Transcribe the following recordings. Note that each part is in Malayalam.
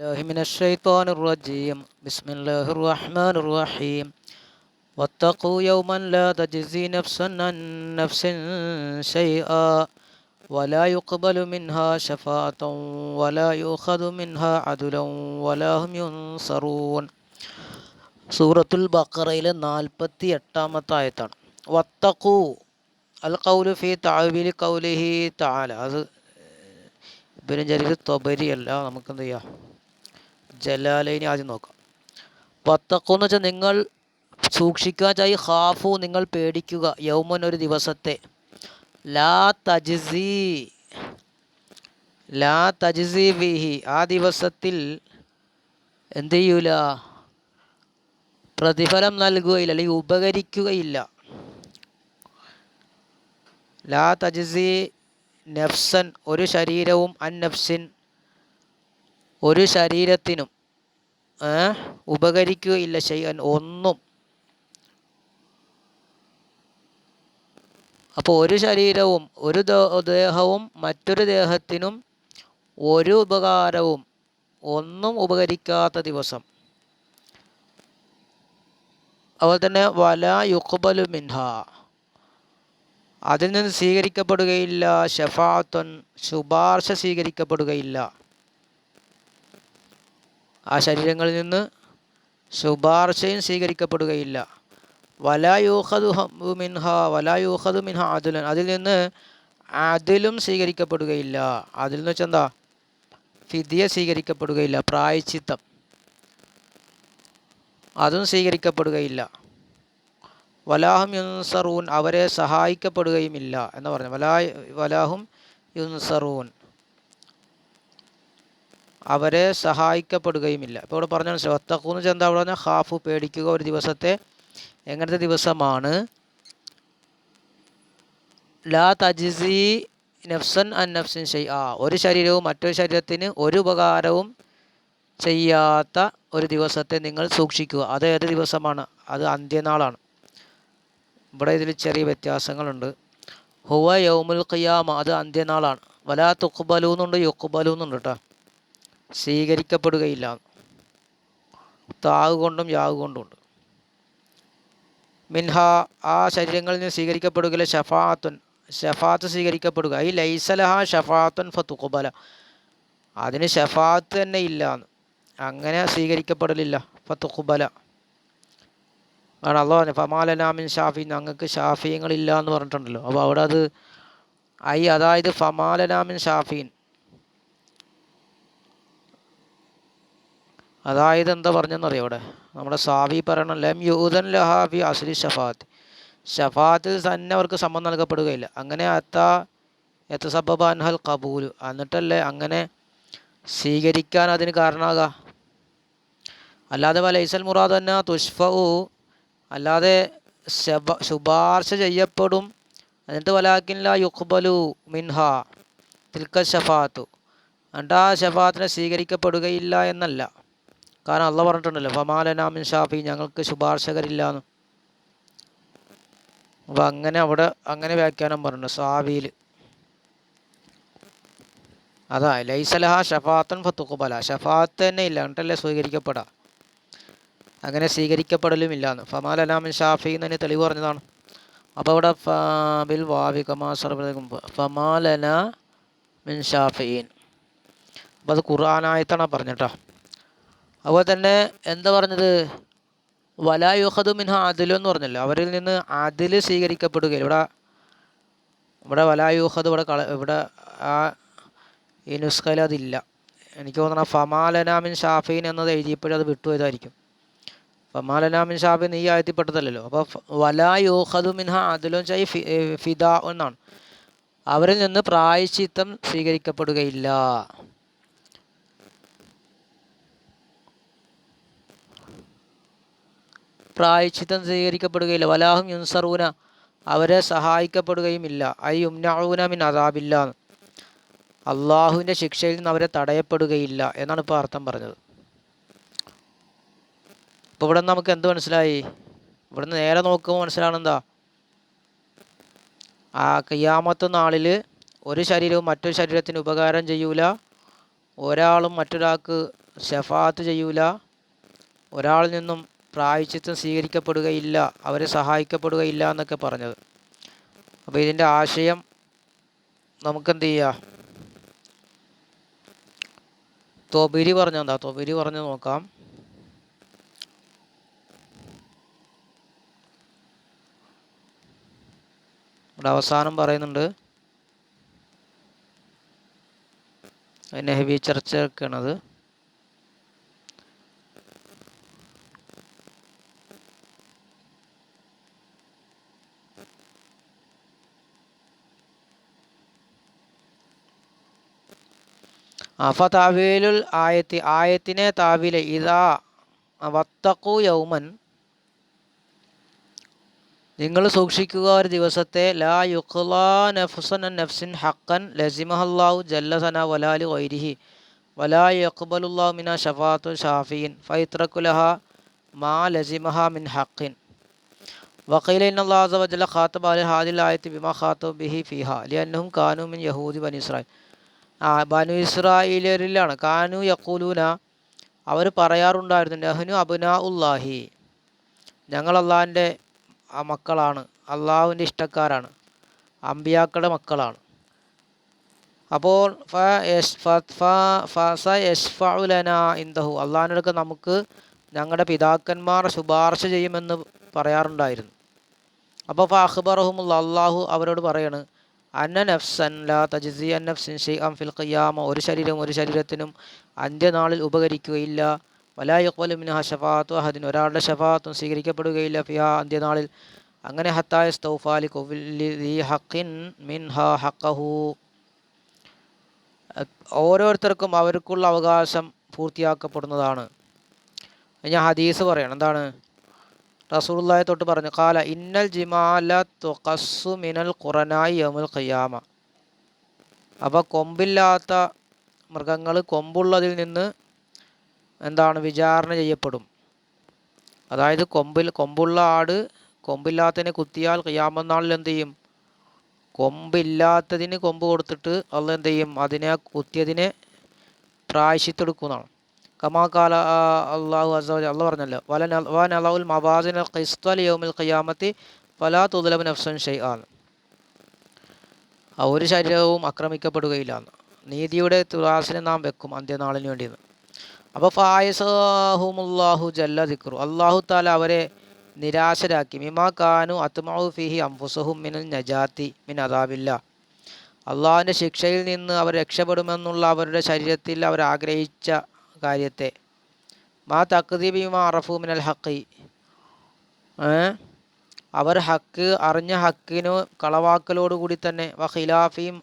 الله من الشيطان الرجيم بسم الله الرحمن الرحيم واتقوا يوما لا تجزي نفس عن نفس شيئا ولا يقبل منها شفاعة ولا يؤخذ منها عدل ولا هم ينصرون സൂറത്തുൽ ബക്കറയിലെ നാൽപ്പത്തി എട്ടാമത്തെ ആയത്താണ് വത്തക്കു അൽ കൗലു ഫി താവിലി കൗലിഹി താല അത് ഇബിന് ജലീൽ തൊബരി അല്ല നമുക്ക് എന്ത് ചെയ്യാം ജലാലൈനി ആദ്യം നോക്കാം. വത്തക്കു എന്ന് വെച്ചാൽ നിങ്ങൾ സൂക്ഷിക്കുക ചായി ഹാഫു നിങ്ങൾ പേടിക്കുക യൗമൻ ഒരു ദിവസത്തെ. ലാ തജ്സി ലാ തജ്സി വിഹി ആ ദിവസത്തിൽ എന്ത് ചെയ്യൂല? പ്രതിഫലം നൽകുകയില്ല അല്ലെങ്കിൽ ഉപകരിക്കുകയില്ല. ലാ തജ്സി നഫ്സൻ ഒരു ശരീരവും അൻ നഫ്സിൻ ഒരു ശരീരത്തിനും ഉപകരിക്കുകയില്ല ചെയ്യാൻ ഒന്നും. അപ്പോൾ ഒരു ശരീരവും ഒരു ദേഹവും മറ്റൊരു ദേഹത്തിനും ഒരു ഉപകാരവും ഒന്നും ഉപകരിക്കാത്ത ദിവസം. അതുപോലെ തന്നെ വല യുഖബലു മിൻഹ. അതിൽ നിന്ന് സ്വീകരിക്കപ്പെടുകയില്ല ഷഫാത്തുൻ ശുപാർശ സ്വീകരിക്കപ്പെടുകയില്ല. ആ ശരീരങ്ങളിൽ നിന്ന് ശുപാർശയും സ്വീകരിക്കപ്പെടുകയില്ല. വലായൂഹദു മിൻഹ വലായൂഹദു മിൻഹ അതുലൻ അതിൽ നിന്ന് അതിലും സ്വീകരിക്കപ്പെടുകയില്ല. അതിൽ നിന്ന് വെച്ചാൽ എന്താ? ഫിദിയ സ്വീകരിക്കപ്പെടുകയില്ല. പ്രായച്ചിത്തം. അതും സ്വീകരിക്കപ്പെടുകയില്ല. വലാഹും യുൻസറൂൻ. അവരെ സഹായിക്കപ്പെടുകയുമില്ല എന്ന് പറഞ്ഞു. വലാ വലാഹും യുൻസറൂൻ. അവരെ സഹായിക്കപ്പെടുകയുമില്ല. ഇപ്പോൾ ഇവിടെ പറഞ്ഞ ഒത്തക്കൂന്ന് ചെന്ത അവിടെ പറഞ്ഞാൽ ഹാഫ് പേടിക്കുക ഒരു ദിവസത്തെ എങ്ങനത്തെ ദിവസമാണ്? ലാ തജിസി നഫ്സൻ അൻ നഫ്സിൻ ഷെയ് ആ ഒരു ശരീരവും മറ്റൊരു ശരീരത്തിന് ഒരു ഉപകാരവും ചെയ്യാത്ത ഒരു ദിവസത്തെ നിങ്ങൾ സൂക്ഷിക്കുക. അത് ഏത് ദിവസമാണ്? അത് അന്ത്യനാളാണ്. ഇവിടെ ഇതിൽ ചെറിയ വ്യത്യാസങ്ങളുണ്ട്. ഹുവ യൗമുൽ ഖിയാമ. അത് അന്ത്യനാളാണ്. വലാ തുക്കുബലു എന്നുണ്ട് യുക്കുബലു എന്നുണ്ട് കേട്ടോ സ്വീകരിക്കപ്പെടുകയില്ല. താവ് കൊണ്ടും യാവ് കൊണ്ടും ഉണ്ട്. മിൻഹ ആ ശരീരങ്ങളിൽ നിന്ന് സ്വീകരിക്കപ്പെടുകയില്ല ഷഫാത്തുൻ. ഷഫാത്ത് സ്വീകരിക്കപ്പെടുക. ഈ ലൈസലഹ ഷഫാത്തുൻ ഫത്തുഖുബല അതിന് ഷഫാത്ത് തന്നെ ഇല്ല അങ്ങനെ സ്വീകരിക്കപ്പെടലില്ല. ഫത്തുഖുബല ആണ് അള്ളാഹ് പറഞ്ഞു ഫമാലനാമിൻ ഷാഫി. ഞങ്ങൾക്ക് ഷാഫിയങ്ങളില്ല എന്ന് പറഞ്ഞിട്ടുണ്ടല്ലോ. അപ്പോൾ അവിടെ അത് ഐ അതായത് ഫമാലനാമിൻ ഷാഫീൻ. അതായത് എന്താ പറഞ്ഞെന്നറിയോ ഇവിടെ നമ്മുടെ സാവി പറയണം ലം യൂദൻ ലഹാബി അസ്ലി ഷഫാത്ത് ഷഫാത്തിൽ തന്നെ അവർക്ക് സമ്മതം നൽകപ്പെടുകയില്ല. അങ്ങനെ അത്ത എത്ത സബബാൻഹൽ കബൂൽ എന്നിട്ടല്ലേ അങ്ങനെ സ്വീകരിക്കാൻ അതിന് കാരണമാകാം അല്ലാതെ വലൈസൽ മുറാദ് തന്നെ തുഷ്ഫു അല്ലാതെ ശുപാർശ ചെയ്യപ്പെടും. എന്നിട്ട് വലാക്കില്ല യുഖ്ബലു മിൻഹ തിൽക്ക ഷഫാത്തു എന്നിട്ട് ആ ഷഫാത്തിനെ സ്വീകരിക്കപ്പെടുകയില്ല എന്നല്ല. കാരണം അള്ള പറഞ്ഞിട്ടുണ്ടല്ലോ ഫമാലനാമിൻ ഷാഫി ഞങ്ങൾക്ക് ശുപാർശകരില്ല എന്ന് അപ്പം അങ്ങനെ അവിടെ അങ്ങനെ വ്യാഖ്യാനം പറഞ്ഞു സാവിയിൽ അതാ ലൈസലഹ ഷഫാത്തൻ ഫത്തുക്കുബല ഷഫാത്ത് തന്നെ ഇല്ല എന്നിട്ടല്ലേ സ്വീകരിക്കപ്പെടാം. അങ്ങനെ സ്വീകരിക്കപ്പെടലുമില്ല എന്ന് അലാമിൻ ഷാഫി എന്ന് തന്നെ തെളിവ് പറഞ്ഞതാണ്. അപ്പോൾ അവിടെ ബിൽ വാവി കമാസർക്കും ഫമാലന മിൻ ഷാഫീൻ. അപ്പോൾ അത് ഖുർആനായിട്ടാണ് പറഞ്ഞിട്ടോ. അതുപോലെ തന്നെ എന്താ പറഞ്ഞത്? വലായുഹദു മിൻഹ അതിലു എന്ന് പറഞ്ഞല്ലോ. അവരിൽ നിന്ന് അതിൽ സ്വീകരിക്കപ്പെടുകയില്ല. ഇവിടെ ഇവിടെ വലായുഹദ് ഇവിടെ കള ഇവിടെ ആ ഈ നുസ്ഖയിൽ അതില്ല. എനിക്ക് തോന്നണം ഫമാലനാമിൻ ഷാഫീൻ എന്നത് എഴുതിയപ്പോഴും അത് വിട്ടുപോയതായിരിക്കും. ഫമാലനാമിൻ ഷാഫീൻ ഈ ആയത്തിൽപ്പെട്ടതല്ലോ അപ്പോൾ വലായുഹദു മിൻഹ അതിലു ഏ, ഫിദ എന്നാണ്. അവരിൽ നിന്ന് പ്രായശ്ചിത്തം സ്വീകരിക്കപ്പെടുകയില്ല. പ്രായച്ചിത്തം സ്വീകരിക്കപ്പെടുകയില്ല. വലാഹും യുൻസറൂന അവരെ സഹായിക്കപ്പെടുകയുമില്ല. ഐ യുംനഊന മിൻ അതാബില്ല അള്ളാഹുവിന്റെ ശിക്ഷയിൽ നിന്ന് അവരെ തടയപ്പെടുകയില്ല എന്നാണ് ഇപ്പോൾ അർത്ഥം പറഞ്ഞത്. ഇപ്പോൾ ഇവിടെ നമുക്ക് എന്ത് മനസ്സിലായി? ഇവിടുന്ന് നേരെ നോക്കുമ്പോൾ മനസ്സിലാണെന്താ ആ കയ്യാമത്ത നാളിൽ ഒരു ശരീരവും മറ്റൊരു ശരീരത്തിന് ഉപകാരം ചെയ്യൂല. ഒരാളും മറ്റൊരാൾക്ക് ഷഫാത്ത് ചെയ്യൂല. ഒരാളിൽ നിന്നും പ്രായച്ചിത്തം സ്വീകരിക്കപ്പെടുകയില്ല അവരെ സഹായിക്കപ്പെടുകയില്ല എന്നൊക്കെ പറഞ്ഞത്. അപ്പോൾ ഇതിന്റെ ആശയം നമുക്കെന്ത് ചെയ്യാം? തൊബിരി പറഞ്ഞെന്താ തൊബിരി പറഞ്ഞു നോക്കാം. ഇവിടെ അവസാനം പറയുന്നുണ്ട്. നെഹബി ചർച്ച വെക്കണത് അഫ താവീലുൽ ആയത്തി ആയത്തിനെ താവീല ഇതാ വത്തക്കു യൗമൻ. നിങ്ങൾ സൂക്ഷിക്കുക ഒരു ദിവസത്തെ ലാ യുഖ്ലാ നഫ്സൻ നഫ്സിൻ ഹക്കൻ ലസിമഹല്ലാഹു ജല്ലസന വലാലി വൈരിഹി വലാ യക്ബലുല്ലാഹു മിന ഷഫാത്തു ഷാഫീൻ. ഫൈത്രക്കുലഹ മാ ലസിമഹ മിൻ ഹക്കിൻ വക്കീല ഇന്നല്ലാഹു വജല്ല ഖാത്തബ അലി ഹാദിൽ ആയത്തി ബിമ ഖാത്തബ് ബിഹി ഫിഹ. ലിയന്നഹും കാനു മിൻ യഹൂദി ബനി ഇസ്രായേൽ. ആ ബനു ഇസ്രായേലിയരിലാണ്. കാനു യക്കൂലൂന അവർ പറയാറുണ്ടായിരുന്നു നെഹ്നു അബുനാ ഉല്ലാഹി ഞങ്ങൾ അള്ളാഹിന്റെ മക്കളാണ്. അള്ളാഹുവിന്റെ ഇഷ്ടക്കാരാണ്. അമ്പിയാക്കളുടെ മക്കളാണ്. അപ്പോൾ ഫ ഫ- ഫ- ഇന്ദഹു അള്ളാഹിനടുക്ക് നമുക്ക് ഞങ്ങളുടെ പിതാക്കന്മാർ ശുപാർശ ചെയ്യുമെന്ന് പറയാറുണ്ടായിരുന്നു. അപ്പോൾ ഫാഖ്ബറഹുമുള്ള അള്ളാഹു അവരോട് പറയാണ് അന്ന നഫ്സൻ ലാ തജ്സിയ നഫ്സിൻ ഫിൽ ഖിയാമ. ഒരു ശരീരം ഒരു ശരീരത്തിനും അന്ത്യനാളിൽ ഉപകരിക്കുകയില്ല. വലാ യഖ്ബലു ഷഫാത്തു അഹദിൻ. ഒരാളുടെ ഷഫാഅത്തും സ്വീകരിക്കപ്പെടുകയില്ല ഫിഹ അന്ത്യനാളിൽ അങ്ങനെ ഹത്തായ സ്തൗഫാലി കുല്ലി ഹഖിൻ മിൻഹ അഹ് ഓരോരുത്തർക്കും അവർക്കുള്ള അവകാശം പൂർത്തിയാക്കപ്പെടുന്നതാണ്. ഞാൻ ഹദീസ് പറയണം. എന്താണ്? റസൂലുള്ളാഹി തൊട്ട് പറഞ്ഞു കാല ഇന്നൽ ജിമാല തുഖസ്സു മിനൽ ഖുറനായി യമുൽ ഖിയാമ. അപ്പോൾ കൊമ്പില്ലാത്ത മൃഗങ്ങൾ കൊമ്പുള്ളതിൽ നിന്ന് എന്താണ് വിചാരണ ചെയ്യപ്പെടും. അതായത് കൊമ്പിൽ കൊമ്പുള്ള ആട് കൊമ്പില്ലാത്തതിനെ കുത്തിയാൽ ഖിയാമനാളിൽ എന്ത് ചെയ്യും? കൊമ്പില്ലാത്തതിന് കൊമ്പ് കൊടുത്തിട്ട് അള്ള എന്ത് ചെയ്യും? അതിനെ കുത്തിയതിനെ പ്രായശ്യത്തെടുക്കുന്നതാണ് കമാകാല അള്ളാഹു അസവജ അള്ള പറഞ്ഞല്ലോ വല വൻ അള്ളാഹുൽ മവാസിൻ ഖിസ്തൽ യോമിൽ ഖിയാമത്തി ഫലാ തുദലബ് നഫ്സൻ ഷെയ്ആൻ ആ ഒരു ശരീരവും ആക്രമിക്കപ്പെടുകയില്ല നീതിയുടെ തുലാസിനെ നാം വെക്കും അന്ത്യനാളിന് വേണ്ടിയെന്ന് അപ്പോൾ ഫായസഹുമുല്ലാഹു ജല്ല ദിക്റു. അള്ളാഹു താല അവരെ നിരാശരാക്കി. മിമാ കാനു അത്മാവു ഫിഹി അംഫുസഹും മിനൽ നജാത്തി മിൻ അതാബില്ല അള്ളാഹുവിന്റെ ശിക്ഷയിൽ നിന്ന് അവർ രക്ഷപ്പെടുമെന്നുള്ള അവരുടെ ശരീരത്തിൽ അവർ ആഗ്രഹിച്ച കാര്യത്തെ. മാ തക്ദീബിമാ അറഫു മിനൽ ഹക്കി അവർ ഹക്ക് അറിഞ്ഞ ഹക്കിനു കളവാക്കലോടുകൂടി തന്നെ വ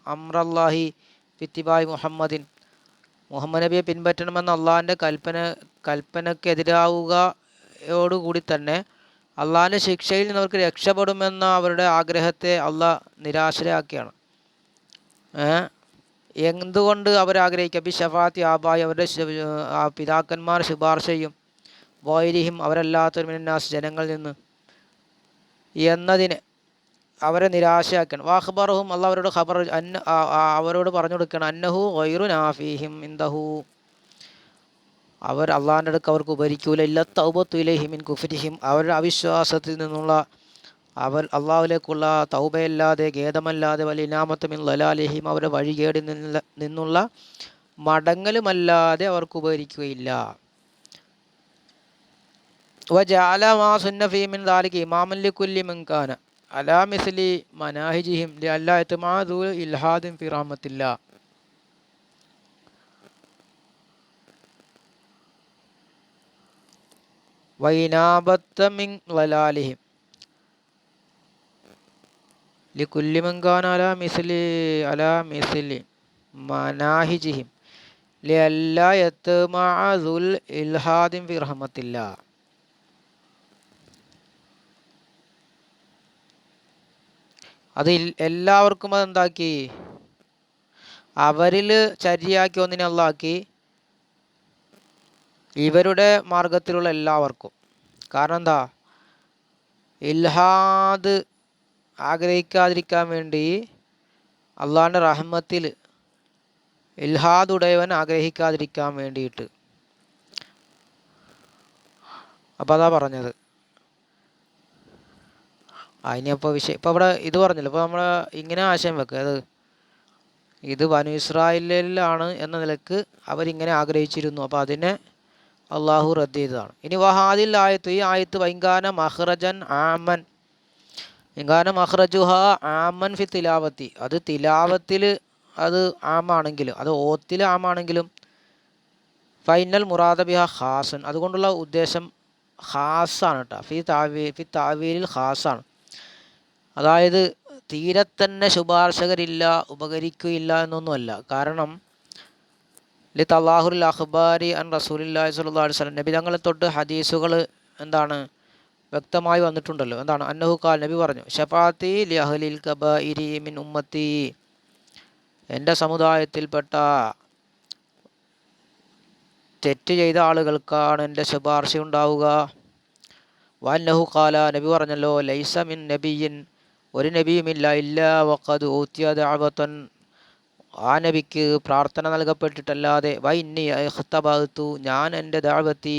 അമ്രല്ലാഹി ഫിത്തിബായ് മുഹമ്മദിൻ. മുഹമ്മദ് നബിയെ പിൻപറ്റണമെന്ന അള്ളാഹിന്റെ കൽപ്പന കൽപ്പനക്കെതിരാവുകയോടുകൂടി തന്നെ അള്ളാഹിന്റെ ശിക്ഷയിൽ നിന്ന് അവർക്ക് രക്ഷപ്പെടുമെന്ന അവരുടെ ആഗ്രഹത്തെ അള്ളാഹ് നിരാശരാക്കിയാണ്. ഏ? എന്തുകൊണ്ട് അവർ ആഗ്രഹിക്കുക ബി ഷഫാത്തി ആബായി അവരുടെ പിതാക്കന്മാർ ശുപാർശ ചെയ്യും. വൈരിഹിം അവരല്ലാത്തൊരു മിനാസ് ജനങ്ങളിൽ നിന്ന്. എന്നതിന് അവരെ നിരാശയാക്കണം. വാഹ്ബറഹും അല്ല അവരോട് ഖബർ അന്ന അവരോട് പറഞ്ഞു കൊടുക്കണം അന്നഹു വൈറു നാഫിഹിം ഇന്ദഹു അവർ അള്ളാഹിന്റെ അടുക്ക് അവർക്ക് ഉപരിക്കൂല. ഇല്ല തൗബത്തു ഇലഹിമിൻ കുഫരിഹിം. അവരുടെ അവിശ്വാസത്തിൽ നിന്നുള്ള അവൻ അള്ളാഹുലേക്കുള്ള തൗബയല്ലാതെ ഖേദമല്ലാതെ വലിയ ഇനാമത്തുമിൻ അവരുടെ അവരെ വഴികേടി നിന്നുള്ള നിന്നുള്ള മടങ്ങലുമല്ലാതെ അവർക്ക് ഉപകരിക്കുകയില്ല. സുന്നഫീമിൻ അലാ മിസ്ലി ഇൽഹാദിൻ ലലാലിഹിം മനാഹിജിഹിം ലി അല്ല ഇൽഹാദിൻ അത് എല്ലാവർക്കും അതെന്താക്കി അവരിൽ ചര്യാക്കി ഒന്നിനെ അല്ലാക്കി ഇവരുടെ മാർഗത്തിലുള്ള എല്ലാവർക്കും. കാരണം എന്താ? ഇൽഹാദ് ആഗ്രഹിക്കാതിരിക്കാൻ വേണ്ടി അള്ളാഹിന്റെ റഹ്മത്തിൽ ഇൽഹാദ് ഉടയവൻ ആഗ്രഹിക്കാതിരിക്കാൻ വേണ്ടിയിട്ട്. അപ്പോൾ അതാ പറഞ്ഞത്. അതിനിപ്പോൾ വിഷയം ഇപ്പോൾ ഇവിടെ ഇത് പറഞ്ഞല്ലോ ഇപ്പോൾ നമ്മൾ ഇങ്ങനെ ആശയം വെക്കുക അത് ഇത് വനു ഇസ്രായേലിലാണ് എന്ന നിലയ്ക്ക് അവരിങ്ങനെ ആഗ്രഹിച്ചിരുന്നു അപ്പോൾ അതിനെ അള്ളാഹു റദ്ദ് ചെയ്തതാണ്. ഇനി വഹാദിൽ ആയത്ത് ഈ ആയത്ത് വൈങ്കാന മഹ്റജൻ ആമൻ ഇങ്കാന അഹ്റജുഹ ആമൻ ഫി തിലാവത്തി. അത് തിലാവത്തിൽ അത് ആമാണെങ്കിലും അത് ഓത്തിൽ ആമാണെങ്കിലും ഫൈനൽ മുറാദ ബിഹ ഖാസൻ. അതുകൊണ്ടുള്ള ഉദ്ദേശം ഖാസാണ് കേട്ടോ ഫി താവീ ഫി താവീലിൽ ഖാസാണ്. അതായത് തീരെ തന്നെ ശുപാർശകരില്ല ഉപകരിക്കുകയില്ല എന്നൊന്നുമല്ല. കാരണം ലി തല്ലാഹുൽ അഖ്ബാരി അൻ റസൂലില്ലാഹി സ്വല്ലല്ലാഹു അലൈഹി വസല്ലം നബി തങ്ങളെ തൊട്ട് ഹദീസുകൾ എന്താണ് വ്യക്തമായി വന്നിട്ടുണ്ടല്ലോ. എന്താണ്? അന്നഹു കാൽ നബി പറഞ്ഞു ഷഫാത്തി ലി അഹ്ലിൽ കബായിരി മിൻ ഉമ്മത്തി. എന്റെ സമുദായത്തിൽപ്പെട്ട തെറ്റ് ചെയ്ത ആളുകൾക്കാണ് എന്റെ ശുപാർശ ഉണ്ടാവുക. വന്നഹു കാല നബി പറഞ്ഞല്ലോ ലൈസ മിൻ നബിയിൻ ഒരു നബിയുമില്ല ഇല്ല വക്കത് ഊത്തിയ ദഅവത്തൻ. ആ നബിക്ക് പ്രാർത്ഥന നൽകപ്പെട്ടിട്ടല്ലാതെ വൈന്നി ഇഖ്തബഅതു ഞാൻ എന്റെ ദഅവത്തി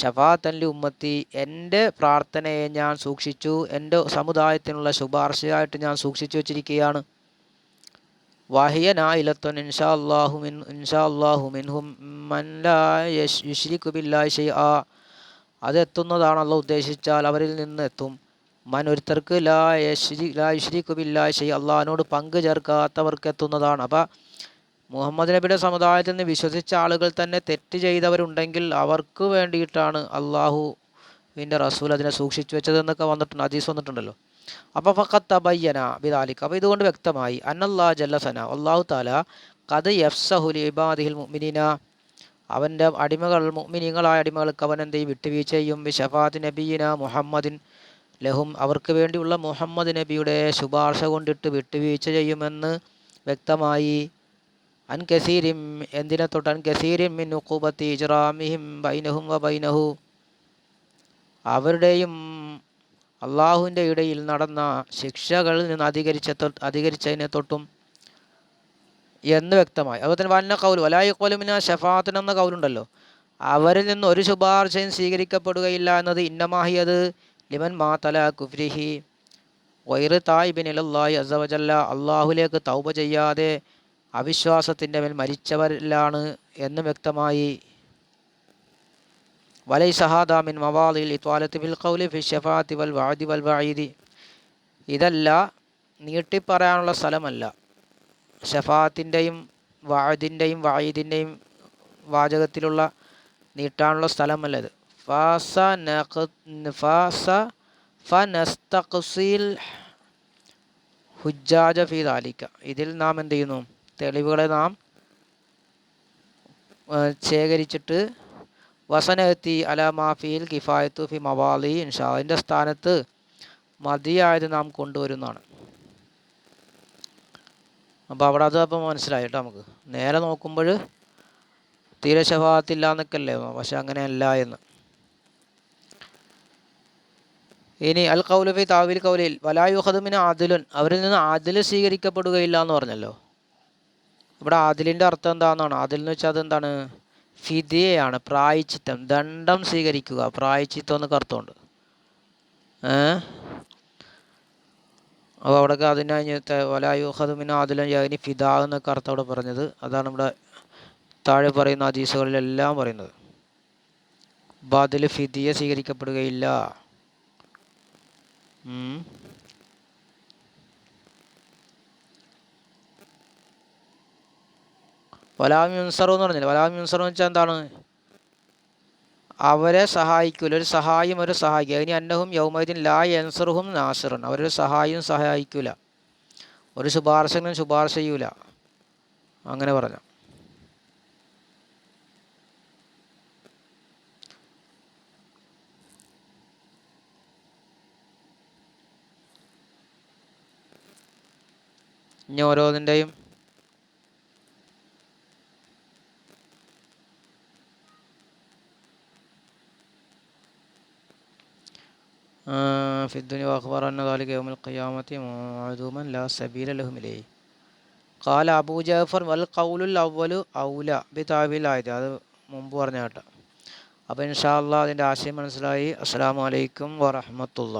ഷഫാത്തൻലി ഉമ്മത്തി എന്റെ പ്രാർത്ഥനയെ ഞാൻ സൂക്ഷിച്ചു എന്റെ സമുദായത്തിനുള്ള ശുപാർശയായിട്ട് ഞാൻ സൂക്ഷിച്ചു വച്ചിരിക്കുകയാണ്. വാഹിയ നായിലത്വൻ ഇൻഷാ അള്ളാഹു മിൻ ഇൻഷാ അള്ളാഹു മിൻഹും മൻ ലാ യശ് ബില്ലാഹി ഷൈആ അത് എത്തുന്നതാണല്ലോ ഉദ്ദേശിച്ചാൽ അവരിൽ നിന്ന് എത്തും. മൻ ഒരുത്തർക്ക് ലാ യശ്രി ലാ ഷൈ അള്ളാഹിനോട് പങ്കു ചേർക്കാത്തവർക്ക് എത്തുന്നതാണ്. അപ്പം മുഹമ്മദ് നബിയുടെ സമുദായത്തിൽ നിന്ന് വിശ്വസിച്ച ആളുകൾ തന്നെ തെറ്റ് ചെയ്തവരുണ്ടെങ്കിൽ അവർക്ക് വേണ്ടിയിട്ടാണ് അള്ളാഹുവിന്റെ റസൂൽ അതിനെ സൂക്ഷിച്ചു വെച്ചതെന്നൊക്കെ വന്നിട്ടുണ്ട് ഹദീസ് വന്നിട്ടുണ്ടല്ലോ. അപ്പോൾ ഫഖത്ത് അബയ്യന ബിദാലിക്ക് അപ്പോൾ ഇതുകൊണ്ട് വ്യക്തമായി അന്നല്ലാ ജല്ലസന അള്ളാഹു താല കത് യഫ്സഹുലി ഇബാദിഹിൽ മുഅ്മിനീന അവന്റെ അടിമകൾ മുഅ്മിനീങ്ങളായ അടിമകൾക്ക് അവൻ എന്ത് വിട്ടുവീഴ്ച ചെയ്യും. ഷഫാത്ത് നബീന മുഹമ്മദിൻ ലഹും അവർക്ക് വേണ്ടിയുള്ള മുഹമ്മദ് നബിയുടെ ശുപാർശ കൊണ്ടിട്ട് വിട്ടുവീഴ്ച ചെയ്യുമെന്ന് വ്യക്തമായി അൻ കസീരിം എന്തിനെ തൊട്ട് അൻ കസീരിം മിൻ ഉക്കൂബത്തി ഇജ്റാമിഹിം ബൈനഹും വ ബൈനഹു. അവരുടെയും അള്ളാഹുവിന്റെ ഇടയിൽ നടന്ന ശിക്ഷകളിൽ നിന്ന് അധികരിച്ച അധികരിച്ചതിനെ തൊട്ടും എന്ന് വ്യക്തമായി. അതുപോലെ തന്നെ വന്ന കൗൽ വലായി കോലുമിന ഷഫാത്തിൻ എന്ന കൗലുണ്ടല്ലോ. അവരിൽ നിന്ന് ഒരു ശുപാർശയും സ്വീകരിക്കപ്പെടുകയില്ല എന്നത് ഇന്നമാഹിയത് ലിമൻ മാ തല കുഫ്രിഹി. വൈറ് തായിബിൻ അലല്ലാഹി അസവജല്ല അള്ളാഹുലേക്ക് തൗബ ചെയ്യാതെ അവിശ്വാസത്തിന്റെ മേൽ മരിച്ചവരിലാണ് എന്ന് വ്യക്തമായി വലൈ സഹാദാമിൻ മവാദിൽ ഇത്വാലത്ത് ബിൽ ഖൗലി ഫി ഷഫാത്തി വൽ വാദി വൽ വഈദി. ഇതല്ല നീട്ടിപ്പറയാനുള്ള സ്ഥലമല്ല. ഷഫാത്തിന്റെയും വാദിന്റെയും വായിദിന്റെയും വാചകത്തിലുള്ള നീട്ടാനുള്ള സ്ഥലമല്ല ഇത് ഫാസ ഫാസ ഫനസ്തഖ്സിൽ ഹുജാജ ഫി ദാലിക്ക ഇതിൽ നാം എന്ത് ചെയ്യുന്നു? തെളിവുകളെ നാം ശേഖരിച്ചിട്ട് വസനത്തി അല മാഫിയിൽ കിഫായത്തു ഫി മവാലി ഇൻഷാ അതിന്റെ സ്ഥാനത്ത് മതിയായത് നാം കൊണ്ടുവരുന്നതാണ്. അപ്പോൾ അവിടെ അത് അപ്പോൾ മനസ്സിലായി കേട്ടോ നമുക്ക്. നേരെ നോക്കുമ്പോൾ തീരെ എന്നൊക്കെയല്ലേ പക്ഷെ അങ്ങനെയല്ല എന്ന്. ഇനി അൽ കൗലഫി താവിൽ കൗലിൽ വലായുഹദമിന് ആദിലുൻ. അവരിൽ നിന്ന് ആദിൽ സ്വീകരിക്കപ്പെടുകയില്ല എന്ന് പറഞ്ഞല്ലോ. ഇവിടെ അതിലിന്റെ അർത്ഥം എന്താണെന്നാണ് അതിൽ എന്ന് വെച്ചാൽ അതെന്താണ്? ഫിദിയയാണ് പ്രായച്ചിത്തം ദണ്ഡം സ്വീകരിക്കുക. പ്രായച്ചിത്തം എന്നൊക്കെ അർത്ഥമുണ്ട്. ഏ? അപ്പോൾ അവിടെ അതിന് കഴിഞ്ഞത്തെ വലായുഹദുമിന് ആദിലൻ യാനി ഫിദാ എന്നൊക്കെ അർത്ഥം അവിടെ പറഞ്ഞത്. അതാണ് ഇവിടെ താഴെ പറയുന്ന ഹദീസുകളിലെല്ലാം പറയുന്നത്. അപ്പോൾ അതിൽ ഫിദിയെ സ്വീകരിക്കപ്പെടുകയില്ല. വലാം യുൻസറു എന്ന് പറഞ്ഞില്ല? വലാം എന്ന് വെച്ചാൽ എന്താണ്? അവരെ സഹായിക്കൂല. ഒരു സഹായം ഒരു സഹായിക്കുക ഇനി അന്നഹും യൗമൈദിൻ ലാ യൻസറുഹും നാസറും അവരൊരു സഹായിയും സഹായിക്കൂല. ഒരു ശുപാർശകനും ശുപാർശ ചെയ്യൂല. അങ്ങനെ പറഞ്ഞു. ഇനി ഓരോന്നിന്റെയും في الدنيا وأخبر أن ذلك يوم القيامة معدوما لا سبيل لهم إليه قال أبو جعفر والقول الأول أولى بتعبير الآية അത് മുമ്പ് പറഞ്ഞ കേട്ടോ അപ്പോൾ ഇൻഷാ അള്ളാ അതിൻ്റെ ആശയം മനസ്സിലായി അസ്സാം വലൈക്കും വറഹമത്തുള്ള